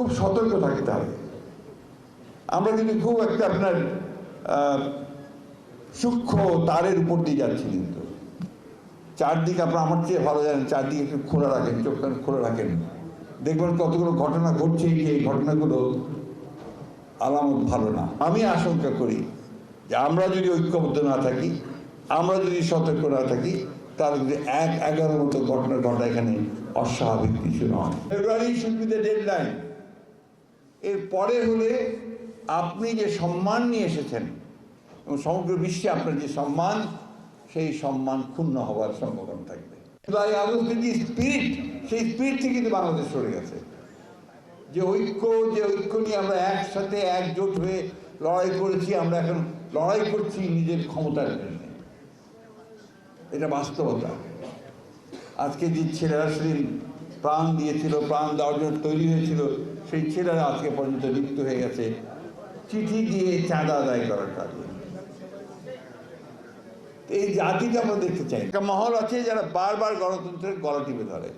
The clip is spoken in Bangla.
খুব সতর্ক থাকতে হবে আমরা কিন্তু খুব একটা আপনার সূক্ষ্ম তারের উপর দিয়ে যাচ্ছি কিন্তু। চারদিকে আপনার আমার চেয়ে ভালো জানেন, চারদিকে একটু খোলা রাখেন, চোখ কান খোলা রাখেন। দেখবেন কতগুলো ঘটনা ঘটছে এই ঘটনাগুলো আলামত ভালো না। আমি আশঙ্কা করি যে আমরা যদি ঐক্যবদ্ধ না থাকি, আমরা যদি সতর্ক না থাকি, তাহলে কিন্তু এক এগারো মতো ঘটনা ঘটা এখানে অস্বাভাবিক কিছু নয়। February should be the deadline এর পরে হলে আপনি যে সম্মান নিয়ে এসেছেন, এবং সমগ্র বিশ্বে আপনার যে সম্মান, সেই সম্মান ক্ষুণ্ণ হওয়ার সম্ভাবনা থাকবে। জুলাই আগস্টের যে স্পিরিট সেই স্পিরিট কিন্তু বাংলাদেশ সরে গেছে। যে ঐক্য যে ঐক্য নিয়ে আমরা একসাথে একজোট হয়ে লড়াই করেছি, আমরা এখন লড়াই করছি নিজের ক্ষমতার জন্য। এটা বাস্তবতা। আজকে যে ছেলেরা সেদিন প্রাণ দিয়েছিল, প্রাণ দেওয়ার জন্য তৈরি হয়েছিল। সেই ছেলেরা আজকে পর্যন্ত লিপ্ত হয়ে গেছে। চিঠি দিয়ে চাঁদা আদায় করার কাজে। এই জাতিকে আমরা দেখতে চাই। একটা মহল আছে যারা বারবার গণতন্ত্রের গলা টিপে ধরে।